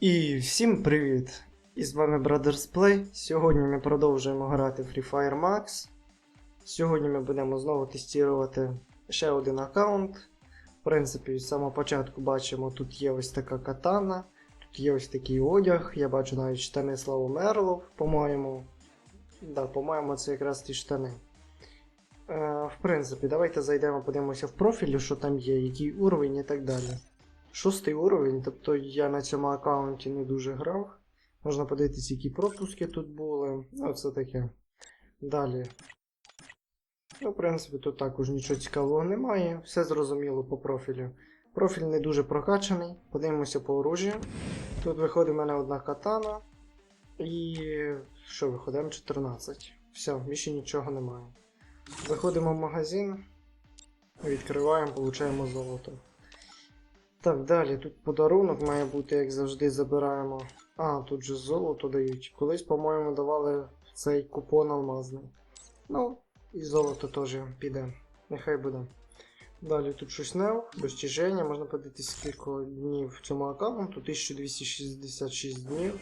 І всім привіт! І з вами Brothers Play. Сьогодні ми продовжуємо грати Free Fire Max. Сьогодні ми будемо знову тестувати ще один аккаунт. В принципі, з самого початку бачимо, тут є ось така катана, тут є ось такий одяг. Я бачу навіть штани Славу Мерлов, по-моєму. Да, по-моєму, це якраз ті штани. Е, в принципі, давайте зайдемо, подивимося в профілі, що там є, який уровень і так далі. Шостий уровень, тобто я на цьому аккаунті не дуже грав. Можна подивитися, які пропуски тут були. Оце таке. Далі. Ну, в принципі, тут також нічого цікавого немає. Все зрозуміло по профілю. Профіль не дуже прокачаний. Подивимося по оружію. Тут виходить в мене одна катана. І. що виходить? М14. Все, більше нічого немає. Заходимо в магазин, відкриваємо, получаємо золото. Так, далі тут подарунок має бути, як завжди, забираємо. А, тут же золото дають. Колись, по-моєму, давали цей купон алмазний. Ну, і золото теж піде. Нехай буде. Далі тут щось нео, достіження, можна подивитися скільки днів в цьому аккаунту, 1266 днів.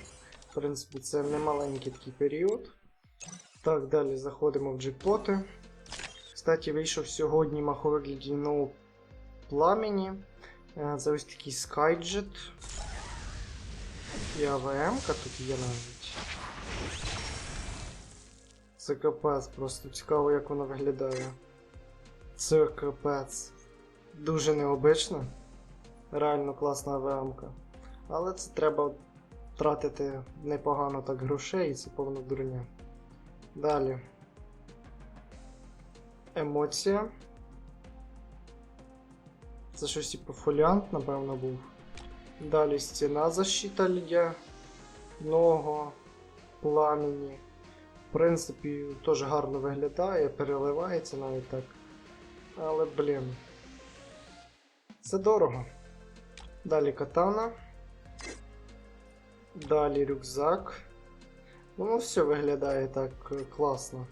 В принципі, це не маленький такий період. Так, далі заходимо в джекпоти. Кстати, вийшов сьогодні маховигляді ну, пламені. Це ось такий Skyjet. І АВМ-ка тут є навіть. Це капець, просто цікаво, як воно виглядає. Це капець. Дуже необично. Реально класна АВМ-ка. Але це треба тратити непогано так грошей і це повна дурня. Далі. Емоція. Це щось типу фоліант, напевно, був. Далі стіна защита льдя. Много пламені. В принципі, теж гарно виглядає, переливається навіть так. Але, блін. Це дорого. Далі катана. Далі рюкзак. Воно все виглядає так е, класно.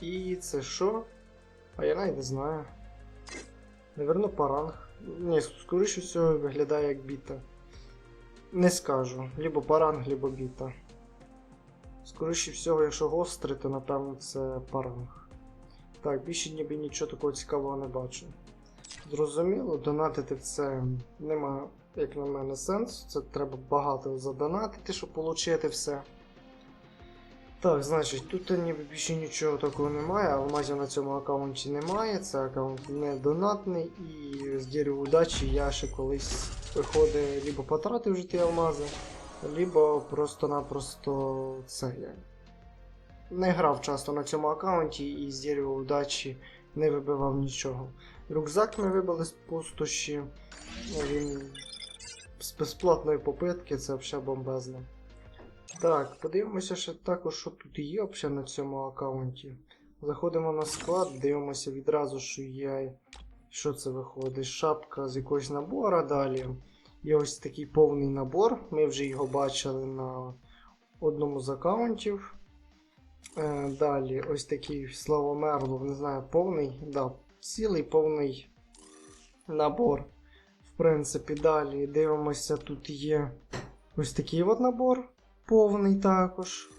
І це що? А я навіть не знаю. Наверно, паранг. Ні, скоріше всього виглядає як біта. Не скажу. Либо паранг, либо біта. Скоріше всього, якщо гострий, то напевно це паранг. Так, більше ніби нічого такого цікавого не бачу. Зрозуміло, донатити це нема, як на мене, сенсу. Це треба багато задонатити, щоб отримати все. Так, значить, тут ніби більше нічого такого немає, алмазів на цьому аккаунті немає. Це аккаунт не донатний і з дірю удачі я ще колись виходить, либо потратив вже ті алмази, либо просто-напросто це я. Не грав часто на цьому аккаунті і з дірю удачі не вибивав нічого. Рюкзак ми вибили з пустощі. Він з безплатної попитки, це взагалі бомбезно. Так, подивимося ще також, що тут є взагалі на цьому аккаунті. Заходимо на склад, дивимося відразу, що є. Що це виходить? Шапка з якогось набора далі. Є ось такий повний набор. Ми вже його бачили на одному з аккаунтів. Е, далі ось такий Славомерлов, не знаю, повний. Да, цілий повний набор. В принципі, далі дивимося, тут є ось такий от набор повний також.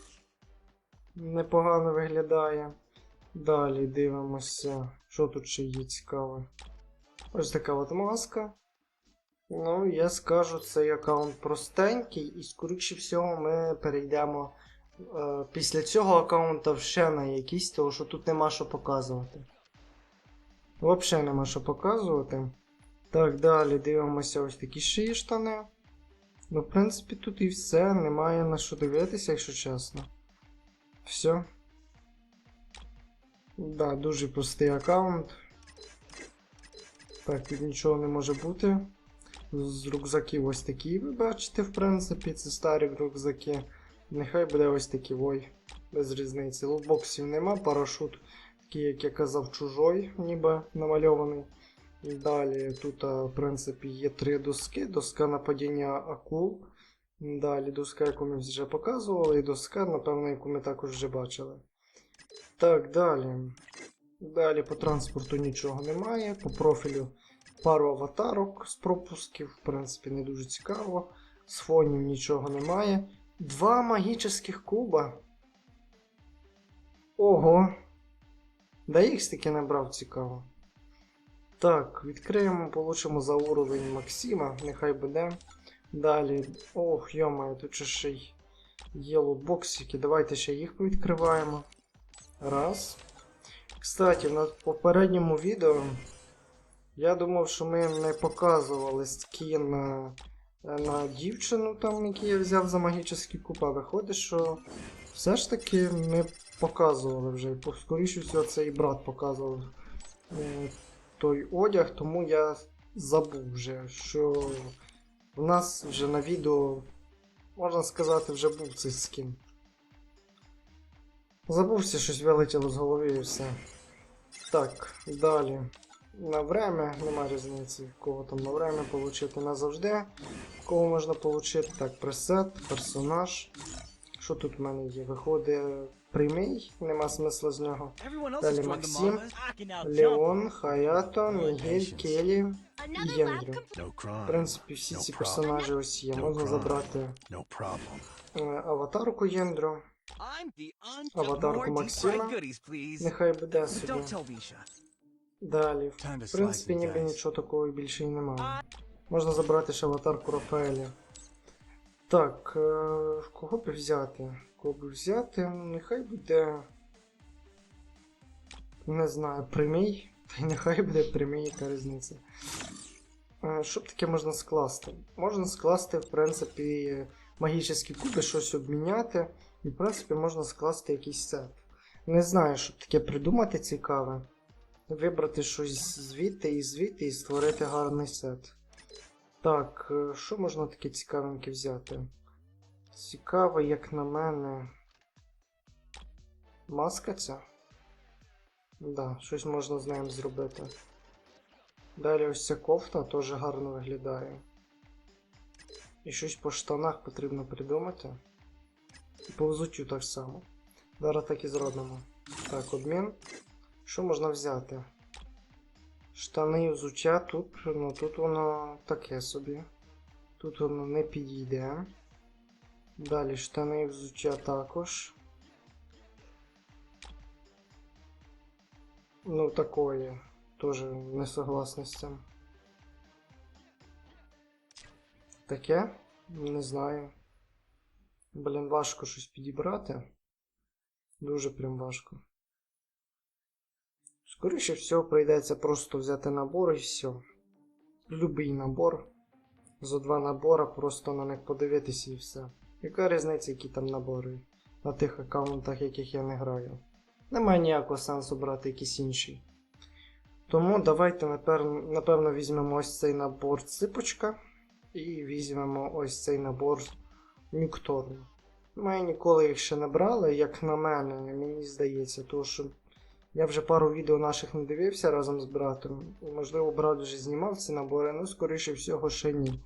Непогано виглядає. Далі дивимося, що тут ще є цікаве. Ось така от маска. Ну, я скажу, цей аккаунт простенький, і, скоріше всього, ми перейдемо е, після цього аккаунта ще на якийсь, тому що тут нема що показувати. Взагалі нема що показувати. Так, далі дивимося ось такі шиї штани. Ну, в принципі, тут і все, немає на що дивитися, якщо чесно. Все. Да, дуже простий аккаунт. Так, тут нічого не може бути. З рюкзаків ось такі, ви бачите, в принципі, це старі рюкзаки. Нехай буде ось такі ой. Без різниці. Лутбоксів нема, парашут, такий, як я казав, чужой, ніби намальований. Далі тут, в принципі, є три доски. Доска нападіння акул. Далі доска, яку ми вже показували, і доска, напевно, яку ми також вже бачили. Так, далі. Далі по транспорту нічого немає. По профілю пару аватарок з пропусків, в принципі, не дуже цікаво. З фонів нічого немає. Два магічних куба. Ого. Да їх таки набрав цікаво. Так, відкриємо, получимо за уровень Максима, нехай буде. Далі. Ох, йомаю, тут ще й є. Давайте ще їх повідкриваємо. Раз. Кстати, на попередньому відео я думав, що ми не показували скін на, на дівчину, там, який я взяв за магічний куб, а виходить, що все ж таки ми показували вже. Скоріше всього, це і брат показував е, той одяг, тому я забув вже, що в нас вже на відео, можна сказати, вже був цей скін. Забувся, щось вилетіло з голови і все. Так, далі. На время, нема різниці, кого там на время получити назавжди. Кого можна получити? Так, пресет, персонаж. Що тут в мене є? Виходить прямий, нема смисла з нього. Далі Максим, Леон, Хаято, Мігель, Келі. Another Єндрю. В принципі, всі ці персонажі ось є. Можна забрати е, аватарку the Аватарку Максима. Нехай буде собі. Далі. В принципі, ніби нічого такого більше і немає. Можна забрати ще аватарку Рафаеля. Так, е, кого б взяти? Б взяти? Нехай буде. Не знаю, прямий. Та й нехай буде прямий, яка різниця. Е, Що б таке можна скласти? Можна скласти, в принципі, магічні куби, щось обміняти. І, в принципі, можна скласти якийсь сет. Не знаю, що б таке придумати цікаве. Вибрати щось звідти і звідти і створити гарний сет. Так, е, що можна таке цікавеньке взяти? Цікаво, як на мене. Маска ця? Да, щось можна з нею зробити. Далі ось ця кофта теж гарно виглядає. І щось по штанах потрібно придумати. І по взуттю так само. Зараз так і зробимо. Так, обмін. Що можна взяти? Штани і взуття тут, ну тут воно таке собі. Тут воно не підійде. Далі штани взуття також. Ну, такое. Тоже не согласний з цим. Таке? Не знаю. Блін, важко щось підібрати. Дуже прям важко. Скоріше всього, прийдеться просто взяти набор і все. Любий набор. За два набора просто на них подивитися і все. Яка різниця, які там набори на тих аккаунтах, яких я не граю. Немає ніякого сенсу брати якийсь інший. Тому давайте напевно візьмемо ось цей набор ципочка. І візьмемо ось цей набор Нюкторну. Ми ніколи їх ще не брали, як на мене, мені здається, тому що я вже пару відео наших не дивився разом з братом. Можливо, брат вже знімав ці набори, ну, скоріше всього, ще ні.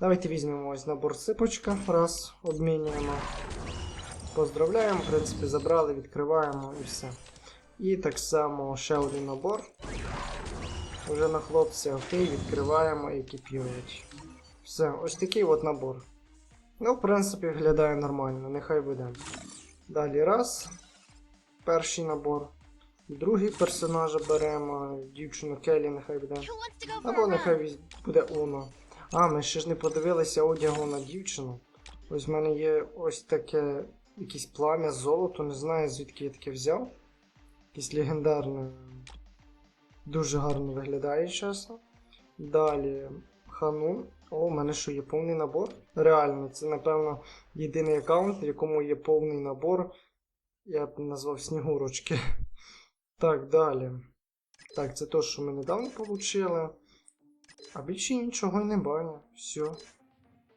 Давайте візьмемо ось набор сипочка, раз, обмінюємо. Поздравляємо, в принципі, забрали, відкриваємо і все. І так само ще один набор. Вже на хлопця, окей, відкриваємо і екіпіруємо. Все, ось такий от набор. Ну, в принципі, виглядає нормально, нехай буде. Далі раз. Перший набор. Другий персонажа беремо. Дівчину Келі, нехай буде. Або нехай буде Уно. А, ми ще ж не подивилися одягу на дівчину. Ось в мене є ось таке якесь плам'я, золото, не знаю звідки я таке взяв. Якесь легендарне. Дуже гарно виглядає, чесно. Далі Ханун. О, у мене що є повний набор? Реально, це, напевно, єдиний аккаунт, в якому є повний набор. Я б назвав Снігурочки. Так, далі. Так, це те, що ми недавно отримали. А більше нічого й не баня. Все.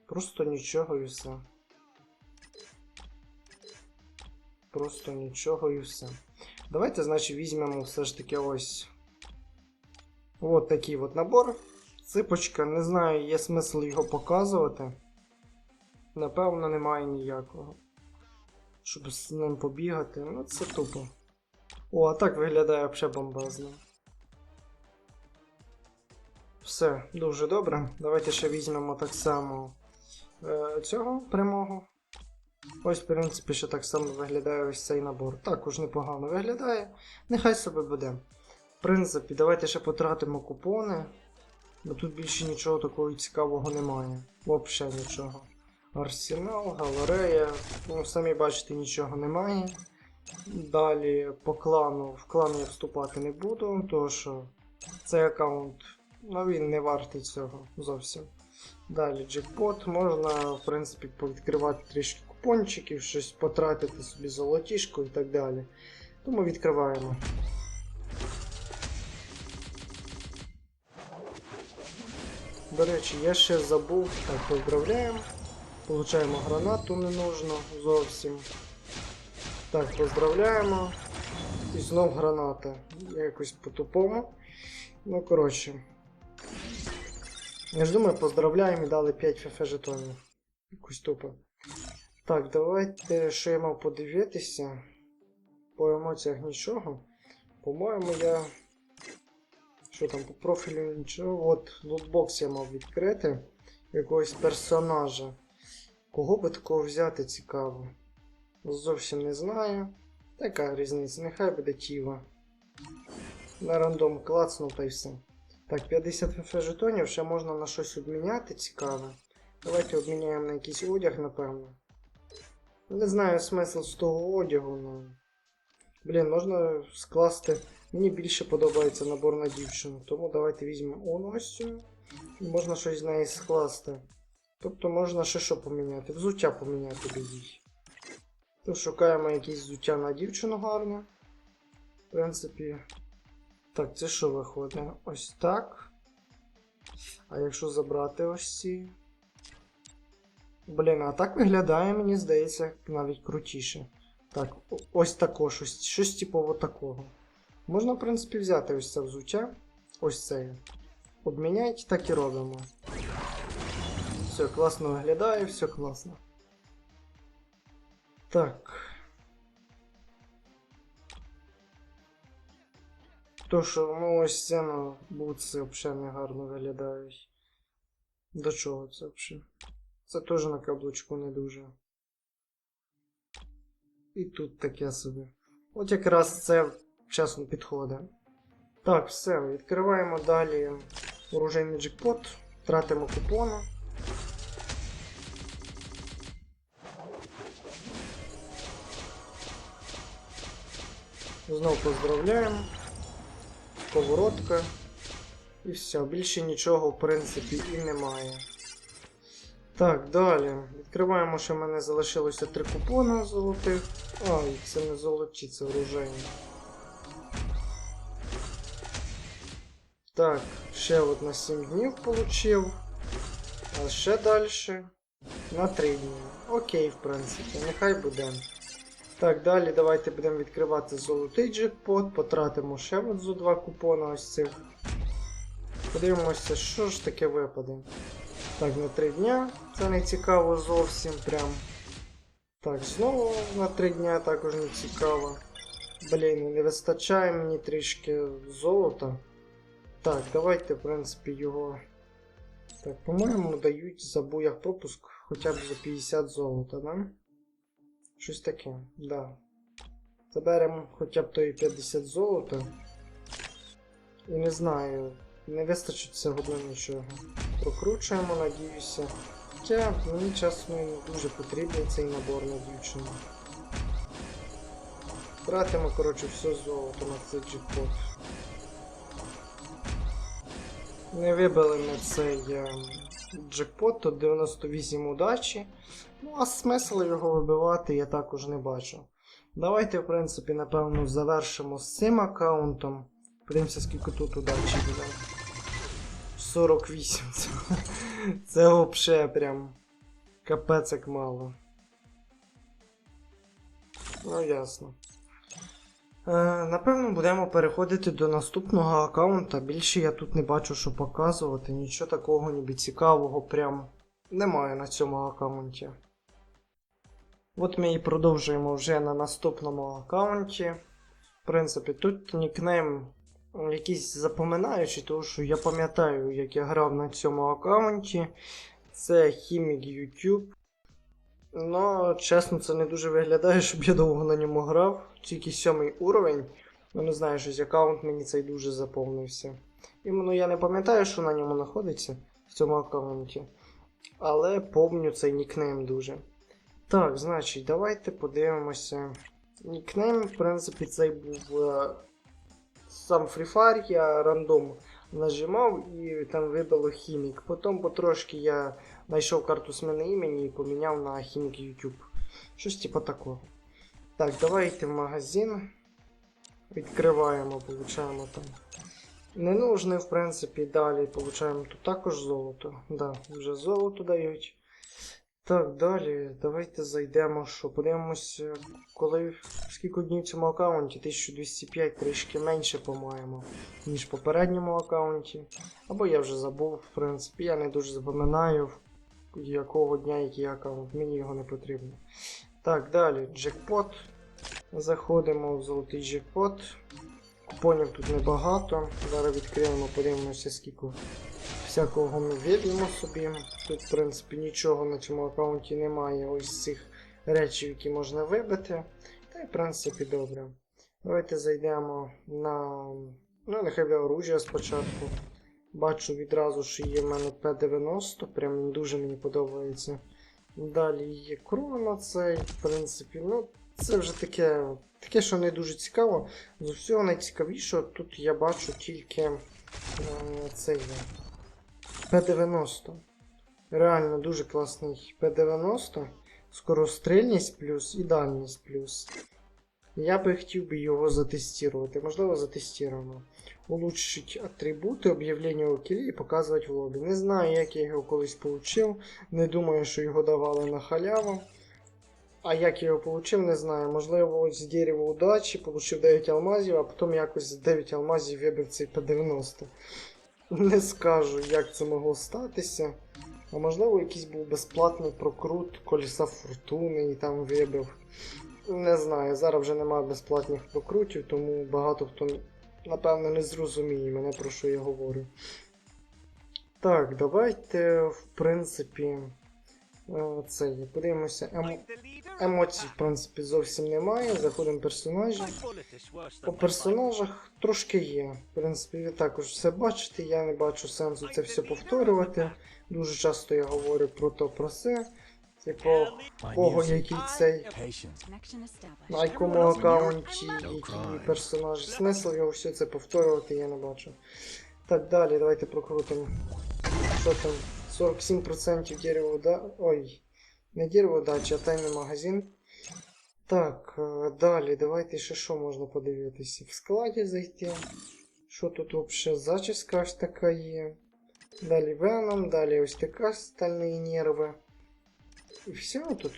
Просто нічого і все. Просто нічого і все. Давайте, значить, візьмемо все ж таки ось. От такий от набор. Ципочка, не знаю, є смисл його показувати. Напевно, немає ніякого. Щоб з ним побігати. Ну, це тупо. О, а так виглядає взагалі бомбезно. Все, дуже добре. Давайте ще візьмемо так само е, цього прямого. Ось, в принципі, ще так само виглядає ось цей набор. Також непогано виглядає. Нехай собі буде. В принципі, давайте ще потратимо купони. Бо тут більше нічого такого цікавого немає. Взагалі нічого. Арсенал, галерея. Ну, самі бачите, нічого немає. Далі по клану. В клан я вступати не буду, тому що цей аккаунт, ну він не вартий цього зовсім. Далі джекпот, можна, в принципі, повідкривати трішки купончиків, щось потратити собі золотішко і так далі. Тому відкриваємо. До речі, я ще забув. Так, поздравляємо. Получаємо гранату ненужну зовсім. Так, поздравляємо. І знов граната. Якось по-тупому. Ну, коротше. Я ж думаю, поздравляємо і дали 5 ФФ жетонів. Якусь тупо. Так, давайте, що я мав подивитися. По емоціях нічого. По-моєму, я. Що там по профілю нічого. От лутбокс я мав відкрити. Якогось персонажа. Кого би такого взяти цікаво? Зовсім не знаю. Така різниця, нехай буде Тіва. На рандом клацнув та й все. Так, 50 ФФ жетонів ще можна на щось обміняти цікаве. Давайте обміняємо на якийсь одяг, напевно. Не знаю смисл з того одягу, ну. Блін, можна скласти. Мені більше подобається набор на дівчину, тому давайте візьмемо он. І можна щось з неї скласти. Тобто можна ще що поміняти. Взуття поміняти би їй. То шукаємо якесь взуття на дівчину гарне. В принципі. Так, це що виходить? Ось так. А якщо забрати ось ці. Блін, а так виглядає, мені здається, навіть крутіше. Так, ось також, ось щось типу такого. Можна, в принципі, взяти ось це взуття. Ось це. Обміняйте, так і робимо. Все класно виглядає, все класно. Так. То, що ну ось це на бутси взагалі не гарно виглядають. До чого це взагалі? Це теж на каблучку не дуже. І тут таке собі. От якраз це чесно підходить. Так, все, відкриваємо далі оружейний джекпот, тратимо купони. Знов поздравляємо. Поворотка. І все, більше нічого, в принципі, і немає. Так, далі. Відкриваємо, що в мене залишилося три купони золотих. Ай, це не золоті, це оружейні. Так, ще от на 7 днів получив. А ще далі на 3 дні. Окей, в принципі, нехай буде. Так, далі давайте будемо відкривати золотий джекпот, потратимо ще от зо два купони ось цих. Подивимося, що ж таке випаде. Так, на 3 дня. Це не цікаво зовсім прям. Так, знову на 3 дня також не цікаво. Блін, не вистачає мені трішки золота. Так, давайте, в принципі, його. Так, по-моєму, дають за буях пропуск хоча б за 50 золота, да? Щось таке, да. Заберемо хоча б тої 50 золота. І не знаю, не вистачить цього нічого. Прокручуємо, надіюся. Хоча мені чесно не дуже потрібен цей набор на дівчину. Тратимо, коротше, все золото на цей джекпот. Не вибили ми цей е, джекпот, то 98 удачі. Ну, а смисл його вибивати я також не бачу. Давайте, в принципі, напевно, завершимо з цим аккаунтом. Подивимося, скільки тут удачі буде. 48. Це, це взагалі прям капець як мало. Ну, ясно. Е, напевно, будемо переходити до наступного аккаунта. Більше я тут не бачу, що показувати. Нічого такого ніби цікавого прям немає на цьому аккаунті. От ми і продовжуємо вже на наступному аккаунті. В принципі, тут нікнейм якийсь запоминаючий, тому що я пам'ятаю, як я грав на цьому аккаунті. Це хімік YouTube. Ну, чесно, це не дуже виглядає, щоб я довго на ньому грав. Тільки сьомий уровень. Ну, не знаю, щось аккаунт мені цей дуже заповнився. Іменно я не пам'ятаю, що на ньому знаходиться в цьому аккаунті. Але помню цей нікнейм дуже. Так, значить, давайте подивимося. Нікнейм, в принципі, цей був е, сам Free Fire, я рандом нажимав і там вибило хімік. Потім потрошки я знайшов карту зміни імені і поміняв на хімік YouTube. Щось типу такого. Так, давайте в магазин. Відкриваємо, получаємо там. Ненужне, в принципі, далі получаємо тут також золото. Да, вже золото дають. Так, далі, давайте зайдемо, що подивимося, коли скільки днів в цьому аккаунті, 1205 трішки менше, по-моєму, ніж в попередньому аккаунті. Або я вже забув, в принципі, я не дуже запам'ятаю, якого дня який аккаунт, мені його не потрібно. Так, далі, джекпот. Заходимо в золотий джекпот. Купонів тут небагато. Зараз відкриємо, подивимося, скільки всякого ми виб'ємо собі. Тут, в принципі, нічого на цьому аккаунті немає. Ось цих речей, які можна вибити. Та й, в принципі, добре. Давайте зайдемо на. Ну, нехай для оружия спочатку. Бачу відразу, що є в мене П-90, прям дуже мені подобається. Далі є крона цей, в принципі, ну, це вже таке, таке, що не дуже цікаво. З усього найцікавішого тут я бачу тільки е, цей П-90. Реально дуже класний П-90. Скорострільність плюс і дальність плюс. Я би хотів би його затестувати. Можливо, затестуємо. Улучшить атрибути, об'явлення у кілі і показувати в лобі. Не знаю, як я його колись получив. Не думаю, що його давали на халяву. А як я його получив, не знаю. Можливо, з дерева удачі получив 9 алмазів, а потім якось з 9 алмазів вибив цей П-90. Не скажу, як це могло статися. А можливо, якийсь був безплатний прокрут коліса фортуни і там вибив. Не знаю, зараз вже немає безплатних прокрутів, тому багато хто, напевно, не зрозуміє мене, про що я говорю. Так, давайте, в принципі, це, подивимося. Емо... Емоцій, в принципі, зовсім немає. Заходимо персонажі. По персонажах трошки є. В принципі, ви також все бачите, я не бачу сенсу це все повторювати. Дуже часто я говорю про то про це. Типу, кого який цей, на якому аккаунті, які персонажі. Смисл його все це повторювати я не бачу. Так, далі, давайте прокрутимо. Що там? 47% дерева да. Ой, не дерево дачі, а тайний магазин. Так, е, далі, давайте ще що можна подивитися. В складі зайти. Що тут взагалі? Зачіска аж така є. Далі Веном, далі ось така стальні нерви. І все тут.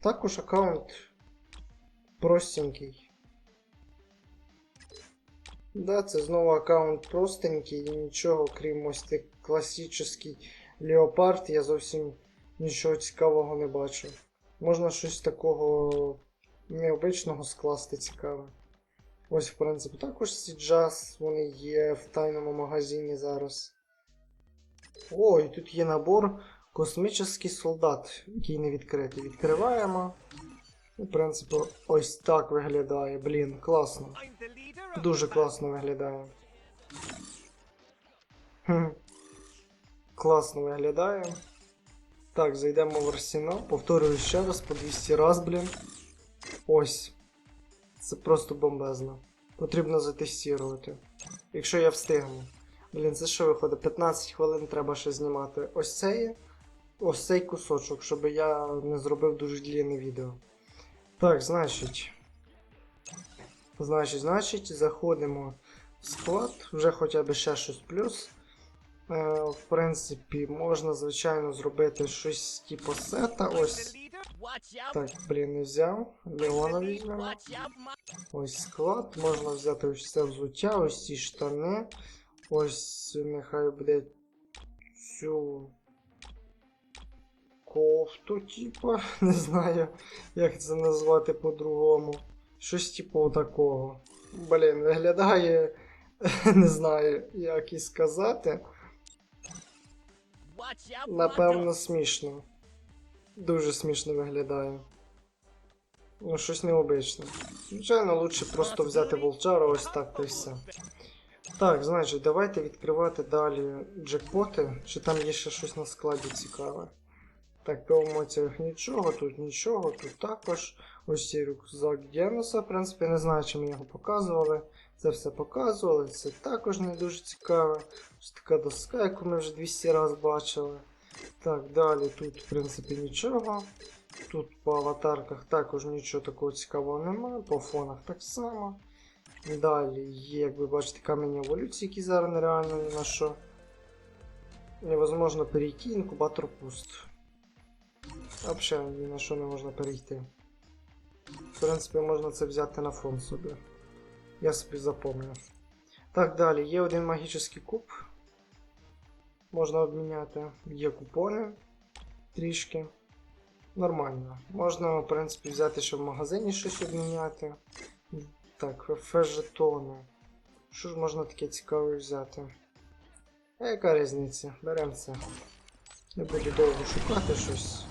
Також аккаунт простенький. Да, це знову аккаунт простенький нічого, крім ось цих класичний леопард, я зовсім нічого цікавого не бачу. Можна щось такого необичного скласти цікаве. Ось, в принципі, також Сіджас, вони є в тайному магазині зараз. О, і тут є набор Космічний солдат, який не відкритий. Відкриваємо. В принципі, ось так виглядає. Блін, класно. Дуже класно виглядає. Класно виглядає. Так, зайдемо в арсенал. Повторюю ще раз по 200 раз, блін. Ось. Це просто бомбезно. Потрібно затестувати. Якщо я встигну. Блін, це що виходить? 15 хвилин треба ще знімати. Ось цей. Ось цей кусочок, щоб я не зробив дуже длінне відео. Так, значить. Значить, значить, заходимо в склад, вже хоча б ще щось плюс. Е, в принципі, можна, звичайно, зробити щось типу сета. Ось. Так, блін, не взяв. Леона візьмемо. Ось склад. Можна взяти ось це взуття, ось ці штани. Ось нехай буде цю кофту, типа. Не знаю, як це назвати по-другому. Щось типу такого. Блін, виглядає. Не знаю, як і сказати. Напевно, смішно. Дуже смішно виглядає. Ну, щось необичне. Звичайно, лучше просто взяти волчара ось так та й все. Так, значить, давайте відкривати далі джекпоти. Чи там є ще щось на складі цікаве? Так, по емоціях нічого, тут нічого, тут також. Ось цей рюкзак Діаноса, в принципі, не знаю, чи ми його показували. Це все показували, це також не дуже цікаве. Така доска, яку ми вже 200 разів бачили. Так, далі тут, в принципі, нічого. Тут по аватарках також нічого такого цікавого немає, по фонах так само. Далі є, як ви бачите, камені еволюції, які зараз нереально ні на що. Невозможно перейти, інкубатор пуст. Взагалі ні на що не можна перейти. В принципі, можна це взяти на фон собі. Я собі запомню. Так, далі, є один магічний куб. Можна обміняти. Є купони трішки. Нормально. Можна, в принципі, взяти ще в магазині щось обміняти. Так, фежетони. Що ж можна таке цікаве взяти? А яка різниця? Беремо це. Не буду довго шукати щось.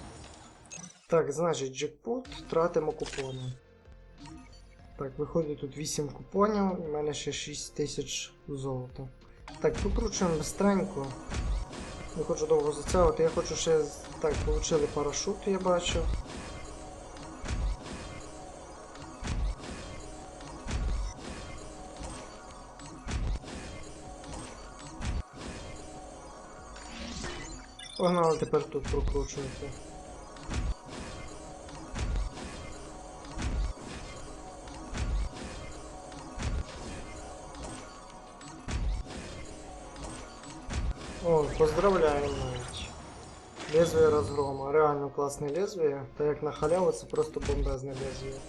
Так, значить, джекпот, тратимо купони. Так, виходить тут 8 купонів, і в мене ще 6 тисяч золота. Так, покручуємо быстренько. Не хочу довго затягувати, я хочу ще. Так, отримали парашут, я бачу. Погнали тепер тут прокручувати. Поздравляю навіть. Лезвие разгрома. Реально класне лезвие. Та як на халяву це просто бомбезне лезвие.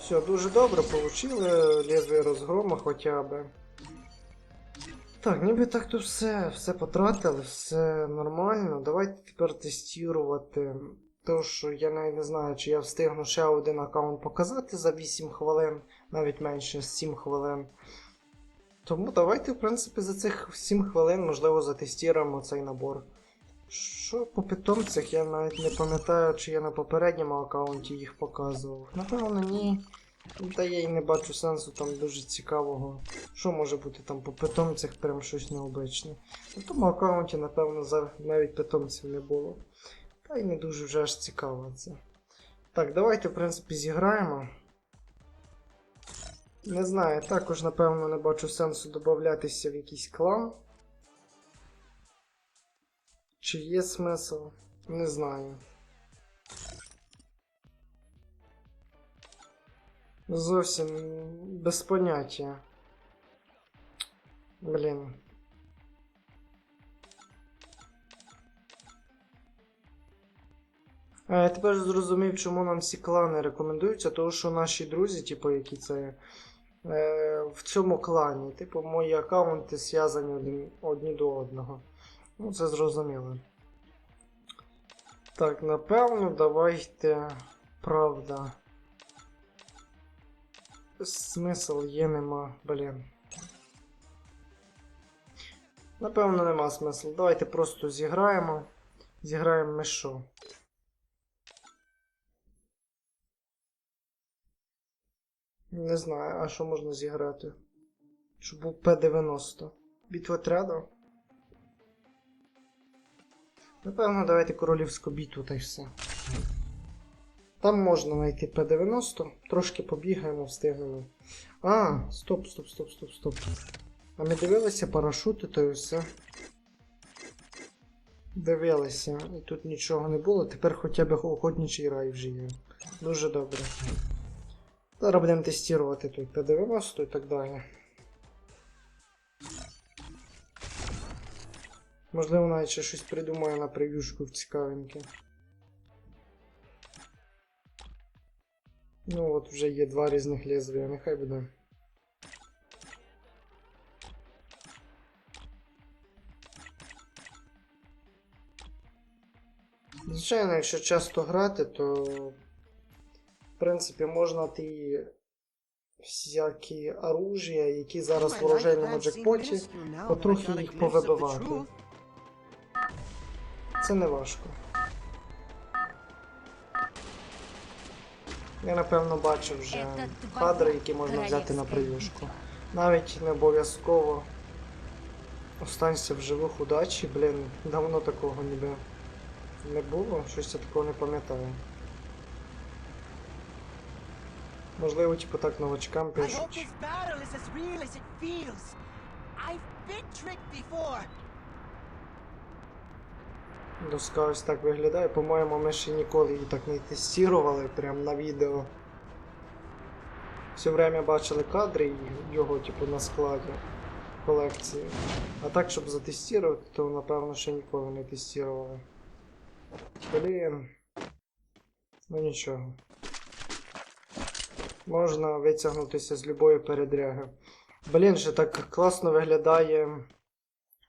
Все, дуже добре получили лезвие розгрома хоча б. Так, ніби так то все, все потратили, все нормально. Давайте тепер тестувати. То, що я навіть не знаю, чи я встигну ще один аккаунт показати за 8 хвилин, навіть менше 7 хвилин. Тому давайте, в принципі, за цих 7 хвилин, можливо, затестуємо цей набор. Що по питомцях, я навіть не пам'ятаю, чи я на попередньому аккаунті їх показував. Напевно, ні. Та я й не бачу сенсу там дуже цікавого. Що може бути там по питомцях, прям щось необичне. На тому аккаунті, напевно, навіть питомців не було. Та й не дуже вже аж цікаво це. Так, давайте, в принципі, зіграємо. Не знаю, також, напевно, не бачу сенсу додатися в якийсь клан. Чи є смисл? Не знаю. Зовсім без поняття. Блін. А я тепер зрозумів, чому нам всі клани рекомендуються, тому що наші друзі, типу, які це е, в цьому клані, типу, мої аккаунти зв'язані один, одні до одного. Ну, це зрозуміло. Так, напевно, давайте. Правда. Смисл є, нема, блін. Напевно, нема смислу. Давайте просто зіграємо. Зіграємо ми що? Не знаю, а що можна зіграти? Щоб був П-90. Битва отряду? Напевно, давайте королівську битву та й все. Там можна знайти П-90, трошки побігаємо, встигнемо. А, стоп, стоп, стоп, стоп, стоп. А ми дивилися парашути, то і все. Дивилися, і тут нічого не було, тепер хоча б охотничий рай вже є. Дуже добре. Зараз будемо тестувати тут П-90 і так далі. Можливо, навіть ще щось придумаю на прев'юшку в цікавеньке. Ну от вже є два різних лезвія, нехай буде. Звичайно, якщо часто грати, то принципі можна ті всякі оружия, які зараз в оружейному джекпоті, потрохи їх повибивати. Це не важко. Я напевно бачив вже кадри, які можна взяти на битва. Навіть не обов'язково останься в живих удачі, блін, давно такого ніби не було, щось я такого не пам'ятаю. Можливо, типу так новачкам пишуть. Доска ось так виглядає. По-моєму, ми ще ніколи її так не тестували прям на відео. Все время бачили кадри його, типу, на складі колекції. А так, щоб затестувати, то напевно ще ніколи не тестували. Блін. Ну нічого. Можна витягнутися з любої передряги. Блін, же так класно виглядає.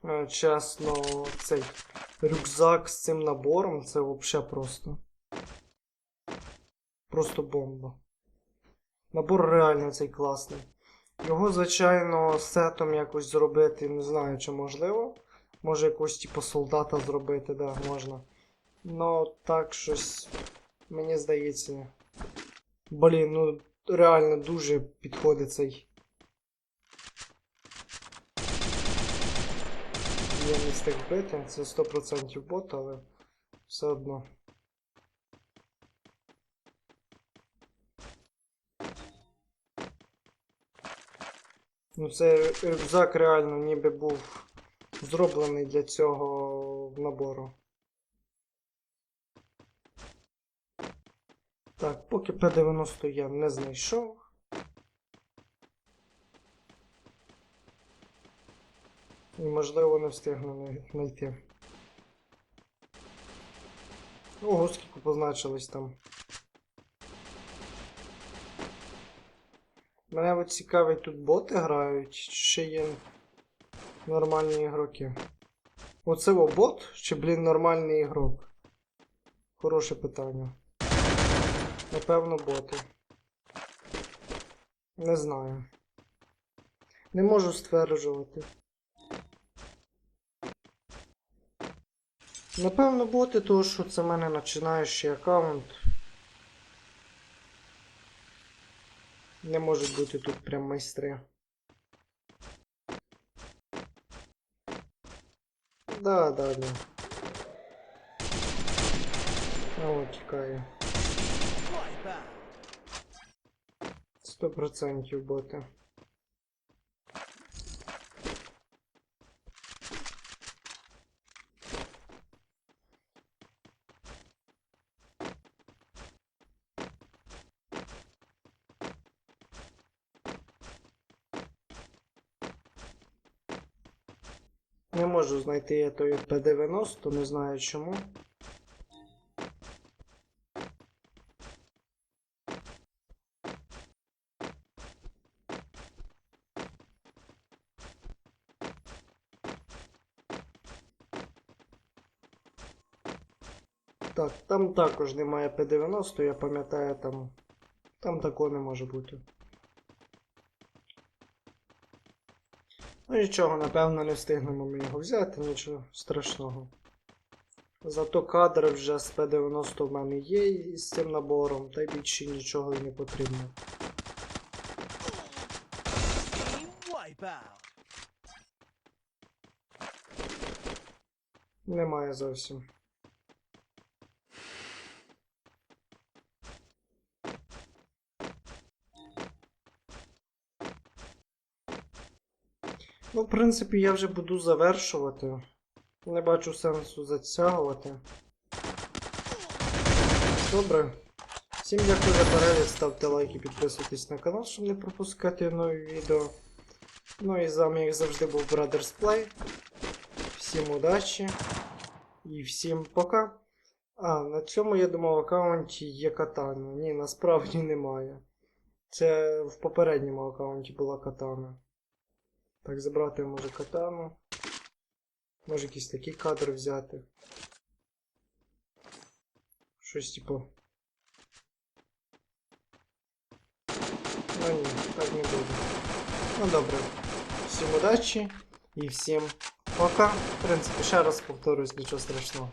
е, Чесно, цей рюкзак з цим набором це взагалі просто. Просто бомба. Набор реально цей класний. Його, звичайно, сетом якось зробити, не знаю, чи можливо. Може якогось типу солдата зробити, да, можна. Ну, так щось. Мені здається. Блін, ну реально дуже підходить цей. Я не встиг вбити, це 100% бот, але все одно. Ну, це рюкзак реально ніби був зроблений для цього набору. Так, поки П-90 я не знайшов. І можливо не встигну знайти. Ого, скільки позначилось там. Мене от цікавить, тут боти грають, чи ще є нормальні ігроки. Оце бот, чи, блін, нормальний ігрок? Хороше питання. Напевно, боти. Не знаю. Не можу стверджувати. Напевно, боти, тому що це в мене починаючий аккаунт. Не можуть бути тут прям майстри. Да, да, да. О, тікає. 100% боти. Не можу знайти я той П90, не знаю чому. Так, також немає П-90, я пам'ятаю, там. Там такого не може бути. Ну нічого, напевно, не встигнемо ми його взяти, нічого страшного. Зато кадри вже з П-90 в мене є із цим набором, та й більше нічого і не потрібно. Немає зовсім. Ну, в принципі, я вже буду завершувати. Не бачу сенсу затягувати. Добре. Всім дякую за перегляд, ставте лайки, підписуйтесь на канал, щоб не пропускати нові відео. Ну і з вами, як завжди, був Brothers Play. Всім удачі і всім пока. А, на цьому, я думав, аккаунті є катана. Ні, насправді немає. Це в попередньому аккаунті була катана. Так, забрати може катану. Може якісь такі кадри взяти. Щось типу. Ну ні, так не буде. Ну добре. Всім удачі і всім пока. В принципі, ще раз повторюсь, нічого страшного.